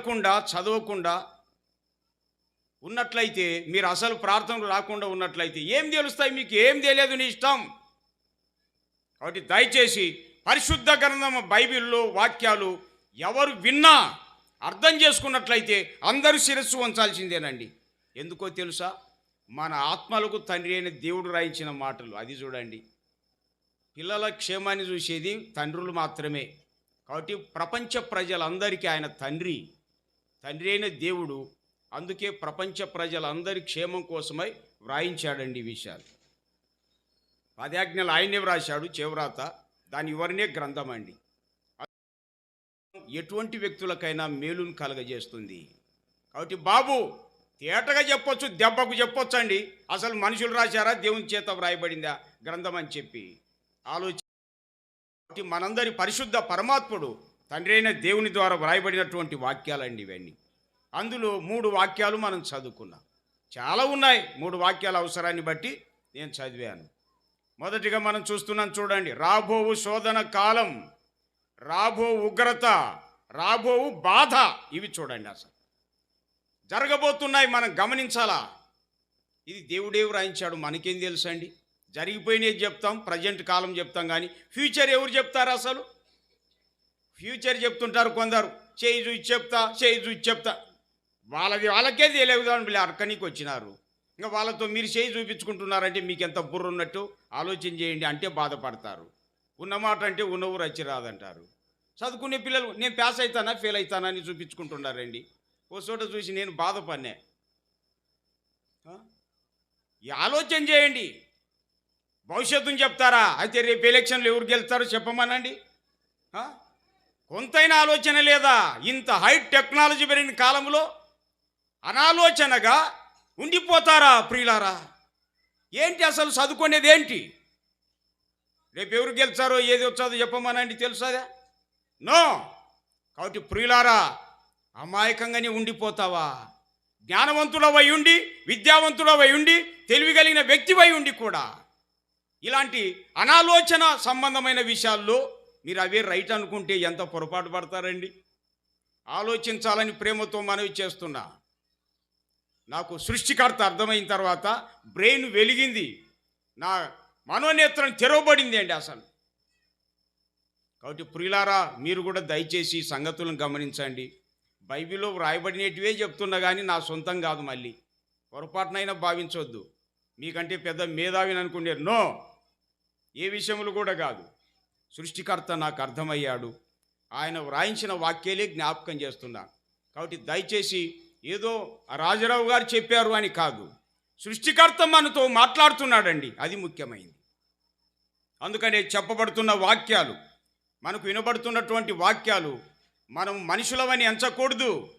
చదవకుండా చదవకుండా ఉన్నట్లయితే మీరు అసలు ప్రార్థనలు రాకుండా ఉన్నట్లయితే ఏం తెలుస్తాయి మీకు? ఏం తెలియదు నీ ఇష్టం. కాబట్టి దయచేసి పరిశుద్ధ గ్రంథం బైబిల్లో వాక్యాలు ఎవరు విన్నా అర్థం చేసుకున్నట్లయితే అందరూ శిరస్సు వంచాల్సిందేనండి. ఎందుకో తెలుసా? మన ఆత్మలకు తండ్రి అయిన దేవుడు రాయించిన మాటలు. అది చూడండి. పిల్లల క్షేమాన్ని చూసేది తండ్రులు మాత్రమే. కాబట్టి ప్రపంచ ప్రజలందరికీ ఆయన తండ్రి. తండ్రి అయిన దేవుడు అందుకే ప్రపంచ ప్రజలందరి క్షేమం కోసమై వ్రాయించాడండి ఈ విషయాలు. పదాజ్ఞలు ఆయనే వ్రాశాడు చేవ్రాత. దాని ఎవరినే గ్రంథం అండి. ఎటువంటి వ్యక్తులకైనా మేలును కలగజేస్తుంది. కాబట్టి బాబు తేటగా చెప్పొచ్చు దెబ్బకు చెప్పొచ్చు అండి అసలు మనుషులు రాశారా దేవుని చేత వ్రాయబడిందా గ్రంథం అని చెప్పి. ఆలోచి కాబట్టి మనందరి పరిశుద్ధ పరమాత్ముడు తండ్రి అయిన దేవుని ద్వారా వ్రాయబడినటువంటి వాక్యాలండి ఇవన్నీ. అందులో మూడు వాక్యాలు మనం చదువుకున్నాం. చాలా ఉన్నాయి. మూడు వాక్యాల అవసరాన్ని బట్టి నేను చదివాను. మొదటిగా మనం చూస్తున్నాం చూడండి. రాబోవు శోధన కాలం రాబో ఉగ్రత రాబోవు బాధ ఇవి చూడండి అసలు. జరగబోతున్నాయి మనం గమనించాలా? ఇది దేవుడే వ్రాయించాడు. మనకేం తెలుసు అండి జరిగిపోయినవి చెప్తాం ప్రజెంట్ కాలం చెప్తాం కానీ ఫ్యూచర్ ఎవరు చెప్తారు అసలు? ఫ్యూచర్ చెప్తుంటారు కొందరు. చేయి చూసి చెప్తా చేయి చూసి చెప్తా. వాళ్ళది వాళ్ళకే తెలియదు అని వీళ్ళు అక్కనికి వచ్చినారు. ఇంకా వాళ్ళతో మీరు చేయి చూపించుకుంటున్నారంటే మీకు ఎంత బుర్ర ఉన్నట్టు ఆలోచన చేయండి అంటే బాధపడతారు. ఉన్నమాట అంటే ఉన్నవు రచ్చి రాదంటారు. చదువుకునే పిల్లలు నేను పాస్ అవుతానా ఫెయిల్ అవుతానా అని చూపించుకుంటున్నారండి. ఓ చోట చూసి నేను బాధపడినా. ఈ ఆలోచన చేయండి. భవిష్యత్తుని చెప్తారా? అయితే రేపు ఎలక్షన్లు ఎవరు గెలుస్తారో చెప్పమనండి. కొంతైన ఆలోచన లేదా? ఇంత హై టెక్నాలజీ పెరిగిన కాలంలో అనాలోచనగా ఉండిపోతారా ప్రియులారా? ఏంటి అసలు చదువుకునేది ఏంటి? రేపు ఎవరు గెలిచారో ఏది వచ్చాదో చెప్పమనండి తెలుసాదా నో! కాబట్టి ప్రియులారా అమాయకంగానే ఉండిపోతావా? జ్ఞానవంతుడవై ఉండి విద్యావంతుడవై ఉండి తెలివి కలిగిన వ్యక్తివై ఉండి కూడా. ఇలాంటి అనాలోచన సంబంధమైన విషయాల్లో మీరు అవే రైట్ అనుకుంటే ఎంత పొరపాటు పడతారండి? ఆలోచించాలని ప్రేమతో మనవి చేస్తున్నా. నాకు సృష్టికర్త అర్థమైన తర్వాత బ్రెయిన్ వెలిగింది. నా మనోనేత్రం తెరవబడింది అండి అసలు. కాబట్టి ప్రియులారా మీరు కూడా దయచేసి సంగతులను గమనించండి. బైబిల్లో వ్రాయబడినటివే చెప్తున్నా కానీ నా సొంతం కాదు మళ్ళీ. పొరపాటునైనా భావించవద్దు మీకంటే పెద్ద మేధావిని అనుకునే నో! ఏ విషయంలో కూడా కాదు. సృష్టికర్త నాకు అర్థమయ్యాడు. ఆయన వ్రాయించిన వాక్యాలే జ్ఞాపకం చేస్తున్నాను కాబట్టి దయచేసి ఏదో రాజరావు గారు చెప్పారు అని కాదు. సృష్టికర్త మనతో మాట్లాడుతున్నాడండి. అది ముఖ్యమైనది అందుకనే చెప్పబడుతున్న వాక్యాలు మనకు వినబడుతున్నటువంటి వాక్యాలు మనం మనుషులవని ఎంచకూడదు.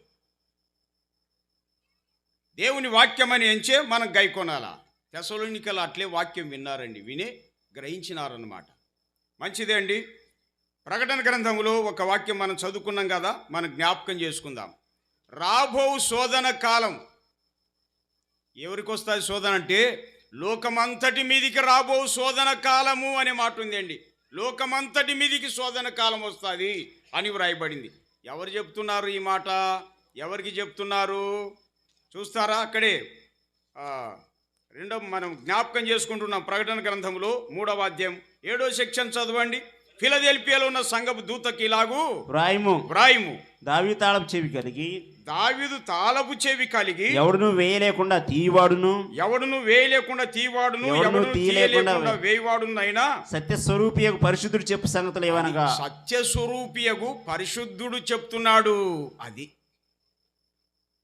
దేవుని వాక్యమని ఎంచే మనం గైకొనాలా? తెసలోనికలు అట్లే వాక్యం విన్నారండి. వినే గ్రహించినారన్నమాట. మంచిదే అండి. ప్రకటన గ్రంథంలో ఒక వాక్యం మనం చదువుకున్నాం కదా మనం జ్ఞాపకం చేసుకుందాం. రాబో శోధన కాలం. ఎవరికి వస్తుంది శోధన అంటే లోకమంతటి మీదికి రాబో శోధన కాలము అనే మాట ఉందండి లోకమంతటి మీదికి శోధన కాలం వస్తుంది అని వ్రాయబడింది. ఎవరు చెప్తున్నారు ఈ మాట? ఎవరికి చెప్తున్నారు? చూస్తారా అక్కడే? రెండో మనం జ్ఞాపకం చేసుకుంటున్నాం ప్రకటన గ్రంథంలో మూడవ అధ్యాయం. ఏడో సెక్షన్ చదవండి. ఫిలదెల్పియాలో ఉన్న సంఘపు దూతకి ఇలాగూ వ్రాయము వ్రాయిము దావి తాళపు చెవి కలిగి దావిదు తాళపు చెవి కలిగి ఎవడును వేయలేకుండా తీవాడును ఎవడును వేయలేకుండా తీవాడును ఎవడును తీయలేకుండా వేయవాడునైనా సత్యస్వరూపియకు పరిశుద్ధుడు చెప్పు సంగతులు ఏవనగా సత్యస్వరూపియగు పరిశుద్ధుడు చెప్తున్నాడు. అది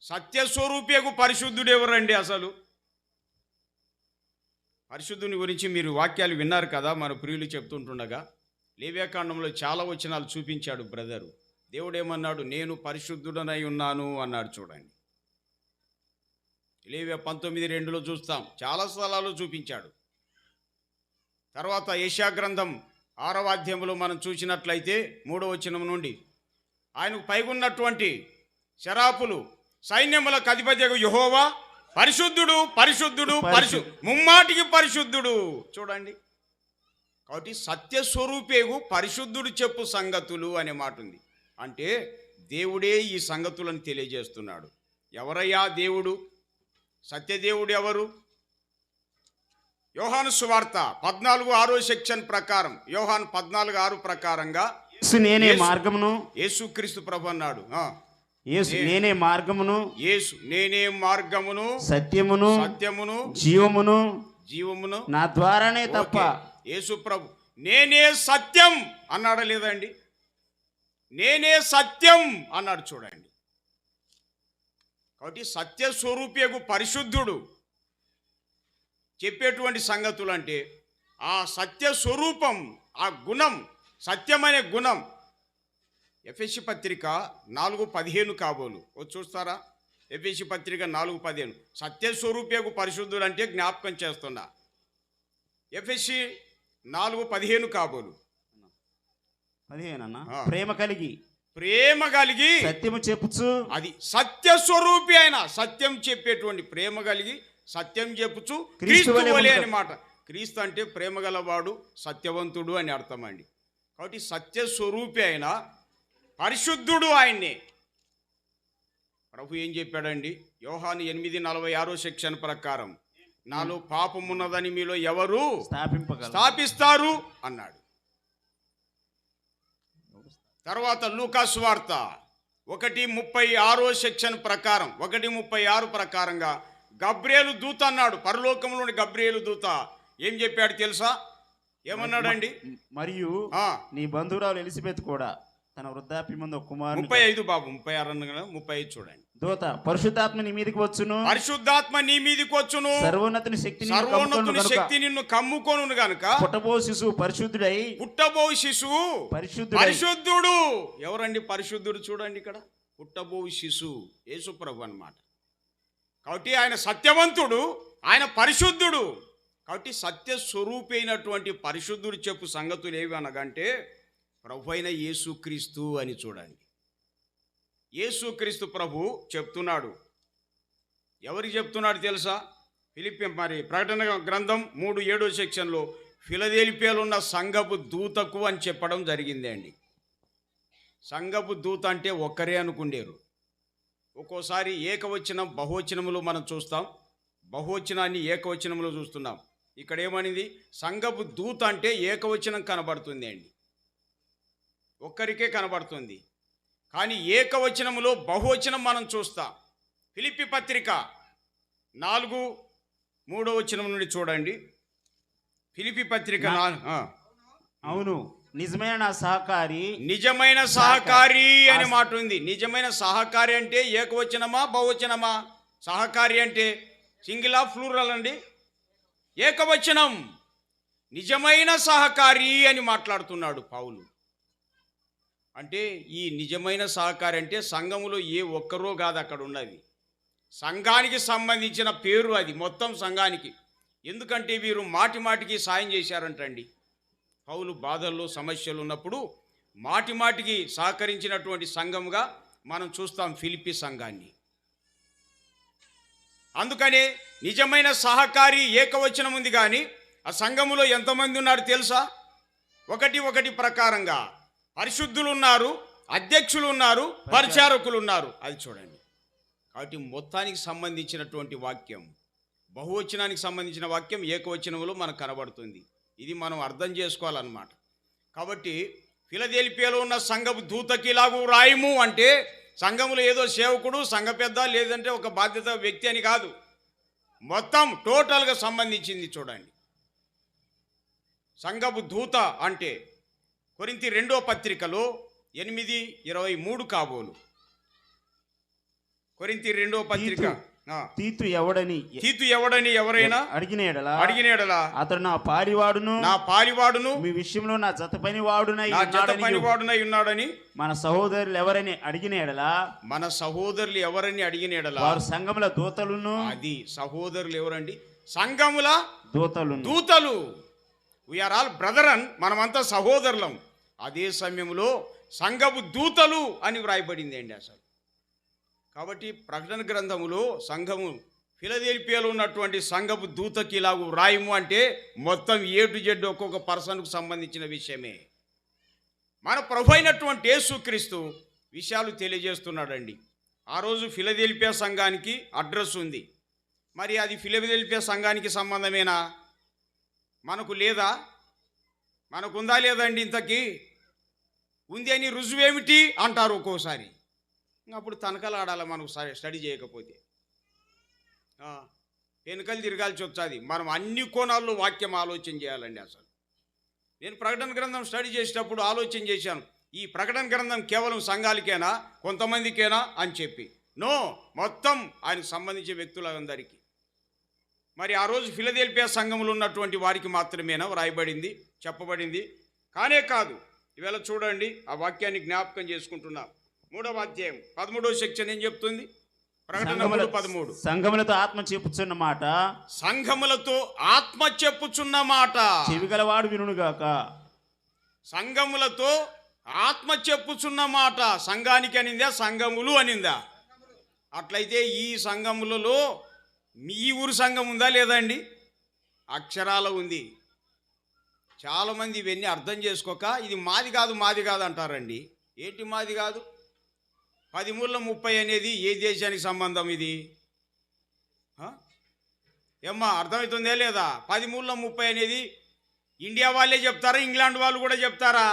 సత్యస్వరూపియగు పరిశుద్ధుడు ఎవరండి అసలు? పరిశుద్ధుని గురించి మీరు వాక్యాలు విన్నారు కదా మన ప్రియులు చెప్తుంటుండగా లేవ్యాకాండంలో చాలా వచనాలు చూపించాడు బ్రదరు. దేవుడు ఏమన్నాడు నేను పరిశుద్ధుడనై ఉన్నాను అన్నాడు చూడండి. లేవ్య పంతొమ్మిది రెండులో చూస్తాం చాలా స్థలాలు చూపించాడు. తర్వాత యశాగ్రంథం గ్రంథం ఆరవ అధ్యాయంలో మనం చూసినట్లయితే మూడో వచనం నుండి ఆయనకు పైగున్నటువంటి శరాపులు సైన్యములకు అధిపతి యహోవా పరిశుద్ధుడు పరిశుద్ధుడు పరిశు ముమ్మాటికి పరిశుద్ధుడు. చూడండి. కాబట్టి సత్యస్వరూపేగు పరిశుద్ధుడు చెప్పు సంగతులు అనే మాట ఉంది అంటే దేవుడే ఈ సంగతులను తెలియజేస్తున్నాడు. ఎవరయ్యా దేవుడు? సత్యదేవుడు ఎవరు? యోహాను సువార్త పద్నాలుగు ఆరో సెక్షన్ ప్రకారం యోహాను పద్నాలుగు ఆరు ప్రకారంగా నేనే మార్గమును. యేసుక్రీస్తు ప్రభు అన్నాడు. యేసు నేనే మార్గమును యేసు నేనే మార్గమును సత్యమును సత్యమును జీవమును జీవమును. నా ద్వారానే తప్ప. యేసు ప్రభు నేనే సత్యం అన్నాడా లేదండి నేనే సత్యం అన్నాడు చూడండి. కాబట్టి సత్య స్వరూపియకు పరిశుద్ధుడు చెప్పేటువంటి సంగతులు అంటే ఆ సత్య స్వరూపం ఆ గుణం సత్యమనే గుణం ఎఫ్ఎస్సి పత్రిక నాలుగు పదిహేను కాబోలు. చూస్తారా? ఎఫ్ఎస్సి పత్రిక నాలుగు పదిహేను. సత్య స్వరూపేకు పరిశుద్ధుడు అంటే జ్ఞాపకం చేస్తున్నా. ఎఫ్ఎస్సి నాలుగు పదిహేను కాబోలు. పదిహేనన్నా? ఆ. ప్రేమ కలిగి. ప్రేమ కలిగి. సత్యము చెప్పుచు. అది సత్య స్వరూపి అయిన సత్యం చెప్పేటువంటి ప్రేమ కలిగి సత్యం చెప్పుచు క్రీస్తు వలె మాట క్రీస్తు అంటే ప్రేమ గలవాడు సత్యవంతుడు అని అర్థం అండి. కాబట్టి సత్య స్వరూపి అయిన పరిశుద్ధుడు ఆయన్నే. ప్రభు ఏం చెప్పాడండి? యోహాను ఎనిమిది నలభై ఆరో సెక్షన్ ప్రకారం నాలో పాపం ఉన్నదని మీలో ఎవరు స్థాపిస్తారు? అన్నాడు. తర్వాత లూకాసు వార్త ఒకటి ముప్పై ఆరో సెక్షన్ ప్రకారం ఒకటి ముప్పై ఆరు ప్రకారంగా గబ్రేలు దూత అన్నాడు. పరలోకంలోని గబ్రేలు దూత ఏం చెప్పాడు తెలుసా? ఏమన్నాడండి? మరియు నీ బంధువురాలు ఎలిజబెత్ కూడా తన వృద్ధాప్యమందు ఒక కుమారుని ముప్పై ఐదు బాబు ముప్పై ఆరు ముప్పై ఐదు చూడండి. దూత పరిశుద్ధాత్మ నీ మీదకి వచ్చును. పరిశుద్ధాత్మ నీ మీదికి వచ్చును. సర్వోన్నతుని శక్తి సర్వోన్నతుని శక్తి నిన్ను కమ్ముకొను గనుక. పుట్టబో శిశువు పరిశుద్ధుడై. పుట్టబో శిశువు పరిశుద్ధుడై. పరిశుద్ధుడు. ఎవరండి పరిశుద్ధుడు చూడండి ఇక్కడ? పుట్టబో శిశు యేసుప్రభు అన్నమాట. కాబట్టి ఆయన సత్యవంతుడు ఆయన పరిశుద్ధుడు. కాబట్టి సత్య స్వరూపి అయినటువంటి పరిశుద్ధుడు చెప్పు సంగతులు ఏవి అనగంటే ప్రభు అయిన యేసుక్రీస్తు అని చూడండి. యేసుక్రీస్తు ప్రభు చెప్తున్నాడు. ఎవరికి చెప్తున్నాడు తెలుసా? ఫిలిపి మరి ప్రకటన గ్రంథం మూడు ఏడో సెక్షన్లో ఫిలదేలిపియాలో ఉన్న సంఘపు దూతకు అని చెప్పడం జరిగింది అండి. సంఘపు దూత అంటే ఒక్కరే అనుకుండేరు. ఒక్కోసారి ఏకవచనం బహువచనములు మనం చూస్తాం. బహువచనాన్ని ఏకవచనంలో చూస్తున్నాం. ఇక్కడ ఏమనింది సంఘపు దూత అంటే ఏకవచనం కనబడుతుంది అండి ఒక్కరికే కనబడుతుంది. కానీ ఏకవచనములో బహువచనం మనం చూస్తాం. ఫిలిపి పత్రిక నాలుగు మూడో వచనం నుండి చూడండి. ఫిలిపి పత్రిక. అవును. నిజమైన సహకారి. నిజమైన సహకారి. అనే మాట ఉంది. నిజమైన సహకారి అంటే ఏకవచనమా బహువచనమా? సహకారి అంటే సింగిలా ఫ్లూరల్ అండి. ఏకవచనం. నిజమైన సహకారి అని మాట్లాడుతున్నాడు పౌలు. అంటే ఈ నిజమైన సహకారి అంటే సంఘములో ఏ ఒక్కరో కాదు అక్కడ ఉన్నది. సంఘానికి సంబంధించిన పేరు అది మొత్తం సంఘానికి. ఎందుకంటే వీరు మాటి మాటికి సాయం చేశారంటండి. పౌలు బాధల్లో సమస్యలు ఉన్నప్పుడు మాటి మాటికి సహకరించినటువంటి సంఘముగా మనం చూస్తాం ఫిలిపి సంఘాన్ని. అందుకనే నిజమైన సహకారి ఏకవచనం ఉంది కానీ ఆ సంఘములో ఎంతమంది ఉన్నారు తెలుసా? ఒకటి ఒకటి ప్రకారంగా పరిశుద్ధులు ఉన్నారు అధ్యక్షులు ఉన్నారు పరిచారకులు. ఉన్నారు అది చూడండి. కాబట్టి మొత్తానికి సంబంధించినటువంటి వాక్యం బహువచనానికి సంబంధించిన వాక్యం ఏకవచనంలో మనకు కనబడుతుంది. ఇది మనం అర్థం చేసుకోవాలన్నమాట. కాబట్టి ఫిలదెల్పియాలో ఉన్న సంఘపు దూతకి ఇలాగూ రాయము అంటే సంఘములో ఏదో సేవకుడు సంఘ పెద్ద లేదంటే ఒక బాధ్యత వ్యక్తి అని కాదు. మొత్తం టోటల్గా సంబంధించింది చూడండి. సంఘపు దూత అంటే కొరింతి రెండో పత్రికలో ఎనిమిది ఇరవై మూడు కాబోలు. కొరింతి రెండో పత్రిక. తీతు ఎవడని తీతు ఎవడని ఎవరైనా అడిగిన అడిగినేడలా? అతడు నా పాడివాడును నా పాలివాడును మీ విషయంలో నా జత పని వాడునై నా జత ఉన్నాడనియు, పనివాడునై ఉన్నాడని మన సహోదరులు ఎవరని అడిగిన మన సహోదరులు ఎవరని అడిగినేడలా వారు సంఘముల దూతలును అది సహోదరులు ఎవరండి? సంఘముల దూతలును. దూతలు. వీఆర్ ఆల్ బ్రదరన్ మనమంతా సహోదరులం. అదే సమయంలో సంఘపు దూతలు అని వ్రాయబడింది అండి అసలు. కాబట్టి ప్రకటన గ్రంథములో సంఘము ఫిలదేల్పియాలో ఉన్నటువంటి సంఘపు దూతకి ఇలాగ వ్రాయము అంటే మొత్తం ఏ టు జెడ్ ఒక్కొక్క పర్సన్కు సంబంధించిన విషయమే. మన ప్రభు అయినటువంటి యేసుక్రీస్తు విషయాలు తెలియజేస్తున్నాడండి. ఆ రోజు ఫిలదెల్పియా సంఘానికి అడ్రస్ ఉంది. మరి అది ఫిలదెల్పియా సంఘానికి సంబంధమేనా? మనకు లేదా? మనకుందా లేదండి ఇంతకీ? ఉంది అని రుజువు ఏమిటి అంటారు ఒక్కోసారి. అప్పుడు తనకలు ఆడాలి మనకు స్టడీ చేయకపోతే. వెనుకలు తిరగాల్సి వచ్చాది మనం అన్ని కోణాల్లో వాక్యం ఆలోచన చేయాలండి అసలు. నేను ప్రకటన గ్రంథం స్టడీ చేసేటప్పుడు ఆలోచన చేశాను. ఈ ప్రకటన గ్రంథం కేవలం సంఘాలకేనా? కొంతమందికేనా? అని చెప్పి. నో మొత్తం ఆయనకు సంబంధించిన వ్యక్తులందరికీ. మరి ఆ రోజు ఫిలదెల్పియా సంఘంలో ఉన్నటువంటి వారికి మాత్రమేనా? వ్రాయబడింది చెప్పబడింది. కానే కాదు ఇవాళ చూడండి ఆ వాక్యాన్ని జ్ఞాపకం చేసుకుంటున్నా. మూడవ అధ్యాయం పదమూడవ సెక్షన్ ఏం చెప్తుంది? పదమూడు. సంఘములతో ఆత్మ చెప్పుచున్న మాట. సంఘములతో ఆత్మ చెప్పుచున్న మాట. చెవిగలవాడు వినుగాక సంఘములతో ఆత్మ చెప్పుచున్న మాట. సంఘానికి అనిందా? సంఘములు అనిందా? అట్లయితే ఈ సంఘములలో మీ ఊరు సంఘం ఉందా లేదండి అక్షరాల ఉంది. చాలామంది ఇవన్నీ అర్థం చేసుకోక ఇది మాది కాదు మాది కాదు అంటారండి. ఏంటి మాది కాదు? పది మూల ముప్పై అనేది ఏ దేశానికి సంబంధం ఇది? ఏమ్మా అర్థమవుతుందే లేదా? పది మూల ముప్పై అనేది ఇండియా వాళ్ళే చెప్తారా ఇంగ్లాండ్ వాళ్ళు కూడా చెప్తారా?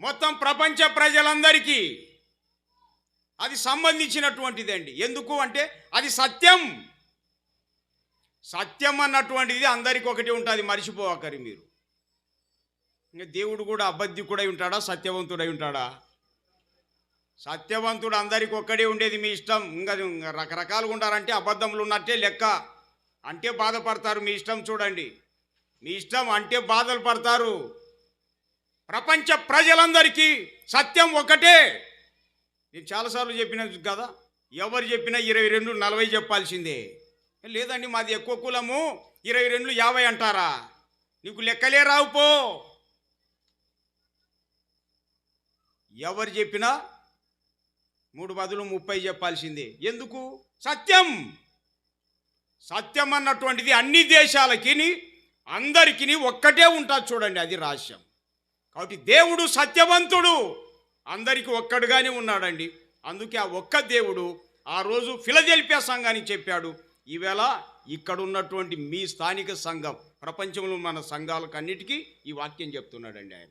మొత్తం ప్రపంచ ప్రజలందరికీ అది సంబంధించినటువంటిదండి. ఎందుకు అంటే అది సత్యం. సత్యం అన్నటువంటిది అందరికి ఒకటి ఉంటుంది మర్చిపోవకరి మీరు. ఇంకా దేవుడు కూడా అబద్ధికుడై ఉంటాడా సత్యవంతుడై ఉంటాడా? సత్యవంతుడు అందరికి ఒక్కడే ఉండేది మీ ఇష్టం. ఇంకా ఇంకా రకరకాలుగా ఉండారంటే అబద్ధములు ఉన్నట్టే లెక్క. అంటే బాధపడతారు మీ ఇష్టం చూడండి. మీ ఇష్టం అంటే బాధలు పడతారు. ప్రపంచ ప్రజలందరికీ సత్యం ఒకటే. నేను చాలాసార్లు చెప్పిన కదా ఎవరు చెప్పినా ఇరవై రెండు నలభై చెప్పాల్సిందే. లేదండి మాది ఎక్కువ కులము ఇరవై రెండు యాభై అంటారా? నీకు లెక్కలే రావు పో. ఎవరు చెప్పినా మూడు బదులు ముప్పై చెప్పాల్సిందే. ఎందుకు? సత్యం. సత్యం అన్నటువంటిది అన్ని దేశాలకి అందరికీ ఒక్కటే ఉంటుంది చూడండి అది రహస్యం. కాబట్టి దేవుడు సత్యవంతుడు. అందరికీ ఒక్కడుగానే ఉన్నాడండి. అందుకే ఆ ఒక్క దేవుడు ఆ రోజు ఫిలజెల్పియా సంఘానికి చెప్పాడు ఈవేళ ఇక్కడ ఉన్నటువంటి మీ స్థానిక సంఘం ప్రపంచంలో మన సంఘాలకన్నిటికీ ఈ వాక్యం చెప్తున్నాడండి ఆయన.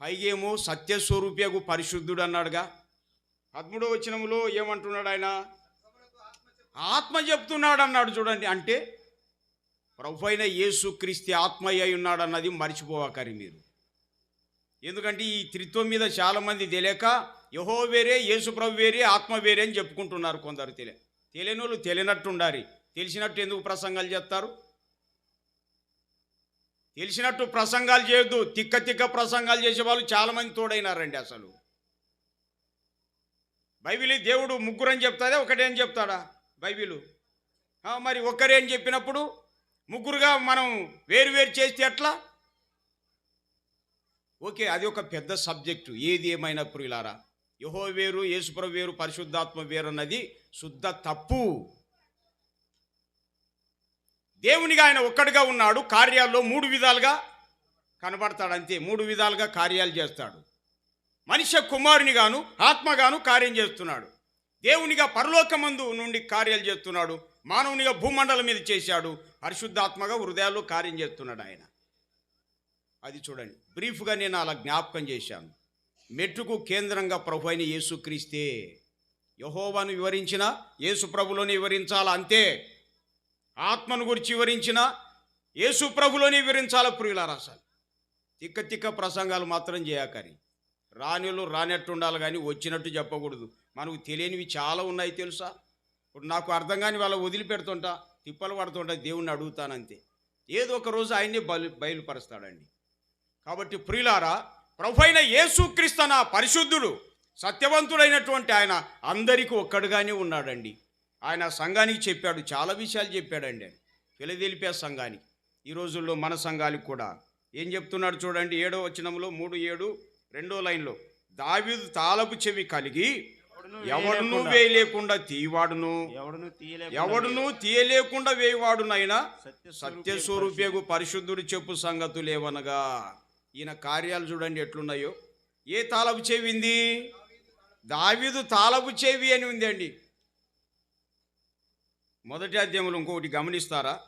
పైగేమో సత్యస్వరూపకు పరిశుద్ధుడు అన్నాడుగా పదమూడవ వచనంలో ఏమంటున్నాడు ఆయన? ఆత్మ చెప్తున్నాడు అన్నాడు చూడండి. అంటే ప్రభు అయిన యేసు క్రీస్తు ఆత్మయ్య అయి ఉన్నాడు అన్నది మర్చిపోవకరి మీరు. ఎందుకంటే ఈ త్రిత్వం మీద చాలామంది తెలియక యహో వేరే యేసు ప్రభు వేరే ఆత్మ వేరే అని చెప్పుకుంటున్నారు కొందరు తెలియ తెలియని వాళ్ళు తెలియనట్టు ఉండాలి తెలిసినట్టు ఎందుకు ప్రసంగాలు చేస్తారు? తెలిసినట్టు ప్రసంగాలు చేయొద్దు. తిక్క తిక్క ప్రసంగాలు చేసే వాళ్ళు చాలామంది తోడైనారండి అసలు. బైబిల్ దేవుడు ముగ్గురు అని చెప్తాదే ఒకటే అని చెప్తాడా? బైబిలు మరి ఒక్కరే అని చెప్పినప్పుడు ముగ్గురుగా మనం వేరు వేరు చేస్తే ఎట్లా? ఓకే అది ఒక పెద్ద సబ్జెక్టు. ఏది ఏమైనా ప్రియులారా? యహో వేరు యేసుప్ర వేరు పరిశుద్ధాత్మ వేరు అన్నది శుద్ధ తప్పు. దేవునిగా ఆయన ఒక్కడిగా ఉన్నాడు కార్యాల్లో మూడు విధాలుగా కనబడతాడు అంతే మూడు విధాలుగా కార్యాలు చేస్తాడు. మనిషి కుమారునిగాను ఆత్మగాను కార్యం చేస్తున్నాడు. దేవునిగా పరలోకమందు నుండి కార్యాలు చేస్తున్నాడు. మానవునిగా భూమండలం మీద చేశాడు. పరిశుద్ధాత్మగా హృదయాల్లో కార్యం చేస్తున్నాడు ఆయన. అది చూడండి. బ్రీఫ్గా నేను అలా జ్ఞాపకం చేశాను. మెట్టుకు కేంద్రంగా ప్రభు అయిన యేసుక్రీస్తే యహోవాను వివరించిన యేసుప్రభులోని వివరించాలి? అంతే. ఆత్మను గురించి వివరించిన యేసుప్రభులోని వివరించాలా ప్రియులారా అసలు? తిక్క తిక్క ప్రసంగాలు మాత్రం చేయకరి. రానిలు రానట్టు ఉండాలి కానీ వచ్చినట్టు చెప్పకూడదు. మనకు తెలియనివి చాలా ఉన్నాయి తెలుసా? ఇప్పుడు నాకు అర్థం కాని వాళ్ళ వదిలిపెడుతుంటా తిప్పలు పడుతుంటా దేవుణ్ణి అడుగుతానంతే. ఏదో ఒక రోజు ఆయన్ని బయలు బయలుపరుస్తాడండి. కాబట్టి ప్రియులారా ప్రభు అయిన నా పరిశుద్ధుడు. సత్యవంతుడైనటువంటి ఆయన అందరికీ ఒక్కడుగానే ఉన్నాడండి. ఆయన సంఘానికి చెప్పాడు చాలా విషయాలు చెప్పాడండి. ఆయన వెలదెలిపే సంఘానికి ఈ రోజుల్లో మన సంఘానికి కూడా. ఏం చెప్తున్నాడు చూడండి ఏడో వచనంలో మూడు ఏడు రెండో లైన్లో దావీదు తాళపు చెవి కలిగి ఎవడును వేయలేకుండా తీవాడును ఎవడును తీయలే ఎవడును తీయలేకుండా వేయవాడునైనా సత్యస్వరూపి సత్యస్వరూపేగు పరిశుద్ధుడు. చెప్పు సంగతులేవనగా. ఈయన కార్యాలు చూడండి ఎట్లున్నాయో. ఏ తాళపు చెవి ఉంది దావీదు తాళపు చెవి అని ఉంది అండి మొదటి అధ్యాయంలో ఇంకొకటి గమనిస్తారా?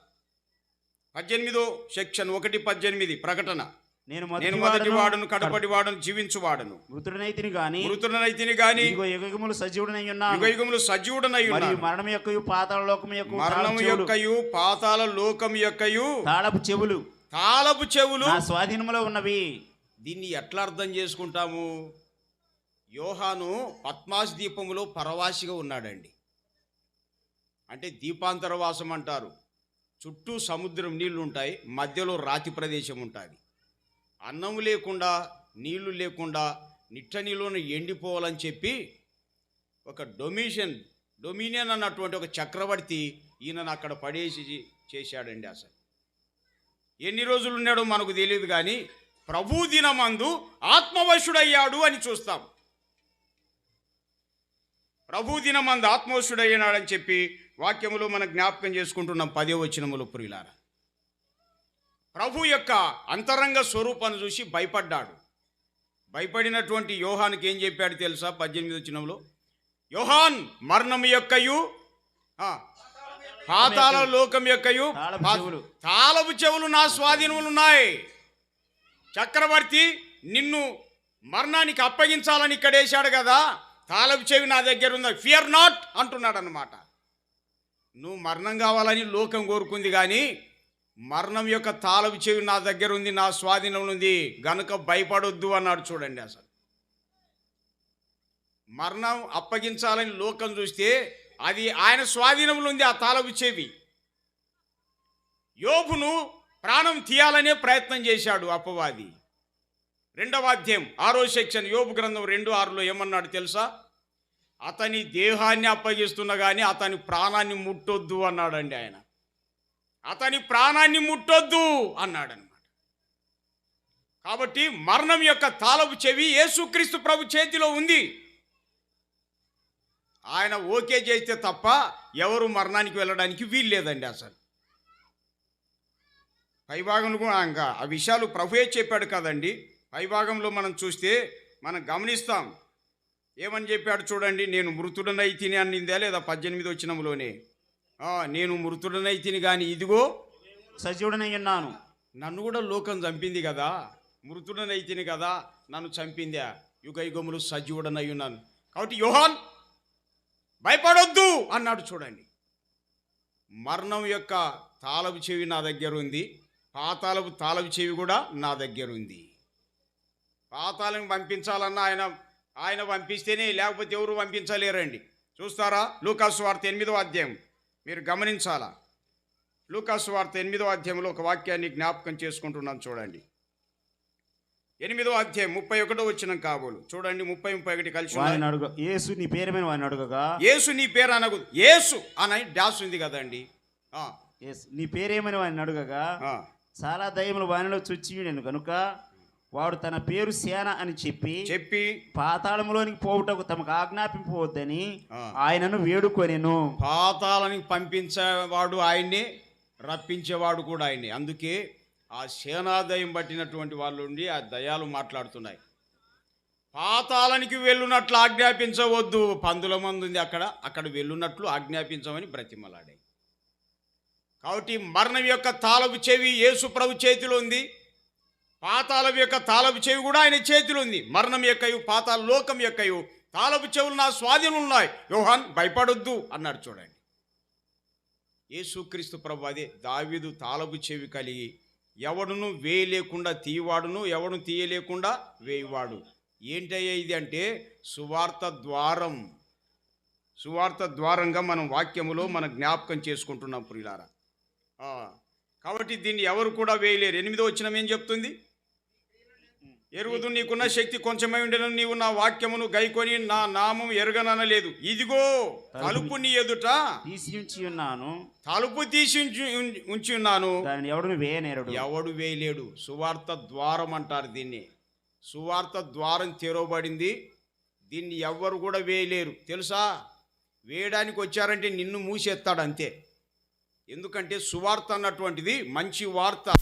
పద్దెనిమిదో సెక్షన్ ఒకటి పద్దెనిమిది ప్రకటన. నేను నేను మొదటి వాడను కడపటి వాడును జీవించు వాడును మృతుడనైతిని గాని మృతుడనైతిని గాని ఇదిగో యుగములు సజీవుడనై ఉన్నాను యుగయుగములు సజీవుడనై మరియు ఉన్నాను మరణం యొక్కయు పాతాళ లోకము యొక్క మరణం యొక్కయు పాతాల లోకం యొక్కయు. తాళపు చెవులు. తాళపు చెవులు. నా స్వాధీనములో ఉన్నవి. దీన్ని ఎట్లా అర్థం చేసుకుంటాము? యోహాను పద్మాస్ దీపములో పరవాసిగా ఉన్నాడండి. అంటే దీపాంతరవాసం అంటారు. చుట్టూ సముద్రం నీళ్ళు ఉంటాయి మధ్యలో రాతి ప్రదేశం ఉంటుంది. అన్నం లేకుండా నీళ్ళు లేకుండా నిట్ట నీళ్ళను ఎండిపోవాలని చెప్పి ఒక డొమిషన్ డొమినియన్ అన్నటువంటి ఒక చక్రవర్తి ఈయనను అక్కడ పడేసి చేశాడండి అసలు. ఎన్ని రోజులు ఉన్నాడో మనకు తెలియదు కానీ ప్రభు దినమందు ఆత్మవశుడయ్యాడు అని చూస్తాం. ప్రభు దినమందు ఆత్మవశుడయ్యాడని చెప్పి వాక్యములో మనం జ్ఞాపకం చేసుకుంటున్నాం పదే వచనములు పురిలార ప్రభు యొక్క అంతరంగ స్వరూపాన్ని చూసి భయపడ్డాడు. భయపడినటువంటి యోహానికి ఏం చెప్పాడు తెలుసా పద్దెనిమిది వచనంలో యోహాన్ మరణం యొక్కయు ఆ, పాతాళ లోకం యొక్కయు. తాళపు చెవులు నా స్వాధీనములు ఉన్నాయి. చక్రవర్తి నిన్ను మరణానికి అప్పగించాలని ఇక్కడ వేశాడు కదా. తాళపు చెవి నా దగ్గర ఉంది ఫియర్ నాట్ అంటున్నాడు అనమాట నువ్వు మరణం కావాలని లోకం కోరుకుంది కానీ మరణం యొక్క తాళపు చెవి నా దగ్గర ఉంది నా స్వాధీనంలో ఉంది. గనుక భయపడొద్దు అన్నాడు చూడండి అసలు. మరణం అప్పగించాలని లోకం చూస్తే అది ఆయన స్వాధీనంలో ఉంది ఆ తాళపు చెవి. యోగును ప్రాణం తీయాలనే ప్రయత్నం చేశాడు అపవాది. రెండవ అధ్యాయం ఆరో సెక్షన్ యోపు గ్రంథం రెండు ఆరులో ఏమన్నాడు తెలుసా? అతని దేహాన్ని అప్పగిస్తున్నా కానీ అతని ప్రాణాన్ని ముట్టొద్దు అన్నాడండి ఆయన. అతని ప్రాణాన్ని ముట్టొద్దు అన్నాడనమాట కాబట్టి మరణం యొక్క తాళపు చెవి యేసుక్రీస్తు ప్రభు చేతిలో ఉంది. ఆయన ఓకే చేస్తే తప్ప ఎవరు మరణానికి వెళ్ళడానికి వీల్లేదండి అసలు. పైభాగంలో కూడా ఇంకా ఆ విషయాలు ప్రభుయే చెప్పాడు కదండి. పైభాగంలో మనం చూస్తే మనం గమనిస్తాం. ఏమని చెప్పాడు చూడండి నేను మృతుడనై తిని అన్నిందా లేదా పద్దెనిమిది వచ్చినంలోనే నేను మృతుడనై తిని కానీ ఇదిగో సజీవుడనై ఉన్నాను. నన్ను కూడా లోకం చంపింది కదా మృతుడనై తిని కదా నన్ను చంపిందా? యుగ యుగములు సజీవుడనై ఉన్నాను. కాబట్టి యోహాన్ భయపడొద్దు అన్నాడు చూడండి. మరణం యొక్క తాళపు చెవి నా దగ్గర ఉంది పాతాళపు తాళపు చెవి కూడా నా దగ్గర ఉంది పాతాళం పంపించాలన్నా ఆయన ఆయన పంపిస్తేనే లేకపోతే ఎవరు పంపించలేరండి. చూస్తారా? లూకాసు వార్త ఎనిమిదో అధ్యాయం. మీరు గమనించాలా? లూకాసు వార్త ఎనిమిదో అధ్యాయంలో ఒక వాక్యాన్ని జ్ఞాపకం చేసుకుంటున్నాను చూడండి. ఎనిమిదో అధ్యాయం ముప్పై ఒకటో వచ్చిన కాబోలు. చూడండి ముప్పై ముప్పై ఒకటి కలిసి. వారిని అడుగు. యేసు నీ వారిని అడుగగా? యేసు నీ పేరు అనగు. యేసు అని డాస్ ఉంది కదండి. నీ పేరేమని వారిని అడుగగా? ఆ, చాలా దయ్యములు వానిలో చుచ్చియుడెను కనుక వాడు తన పేరు సేన అని చెప్పి చెప్పి పాతాళములోనికి పోవుటకు తమకు ఆజ్ఞాపింపవద్దని. ఆయనను వేడుకొనెను. పాతాళానికి పంపించేవాడు ఆయన్ని రప్పించేవాడు కూడా ఆయన్ని. అందుకే ఆ సేనాదయం పట్టినటువంటి వాళ్ళు ఉండి ఆ దయాలు మాట్లాడుతున్నాయి. పాతాళానికి వెళ్ళునట్లు ఆజ్ఞాపించవద్దు. పందుల మంది ఉంది అక్కడ. అక్కడ వెళ్ళునట్లు ఆజ్ఞాపించమని బ్రతిమలాడాయి. కాబట్టి మరణం యొక్క తాళపు చెవి యేసు ప్రభు చేతిలో ఉంది. పాతాల యొక్క తాళపు చెవి కూడా ఆయన చేతిలో ఉంది. మరణం యొక్కయు పాతాల లోకం యొక్కయు తాళపు చెవులు నా స్వాధీనం ఉన్నాయి. యోహాన్ భయపడొద్దు అన్నాడు చూడండి. యేసుక్రీస్తు ప్రభు అదే దావీదు తాళపు చెవి కలిగి ఎవడును వేయలేకుండా తీయవాడును ఎవడు తీయలేకుండా వేయవాడు. ఏంటయ్యా ఇది అంటే సువార్త ద్వారం. సువార్త ద్వారంగా మనం వాక్యములో మనం జ్ఞాపకం చేసుకుంటున్నాం ప్రియులారా. కాబట్టి దీన్ని ఎవరు కూడా వేయలేరు. ఎనిమిదో వచ్చిన ఏం చెప్తుంది? ఎరుగుదు నీకున్న శక్తి కొంచెమై ఉండను నీవు నా వాక్యమును గైకొని నా నామం ఎరగననలేదు. ఇదిగో తలుపు నీ ఎదుట. తీసి ఉంచి ఉన్నాను. తలుపు తీసి ఉంచి ఉన్నాను. దానిని ఎవడును వేయనేరడు? ఎవడు వేయలేడు. సువార్త ద్వారం అంటారు దీన్ని. సువార్త ద్వారం తెరవబడింది. దీన్ని ఎవ్వరు కూడా వేయలేరు. తెలుసా? వేయడానికి వచ్చారంటే నిన్ను మూసేస్తాడు అంతే. ఎందుకంటే సువార్త అన్నటువంటిది మంచి వార్త.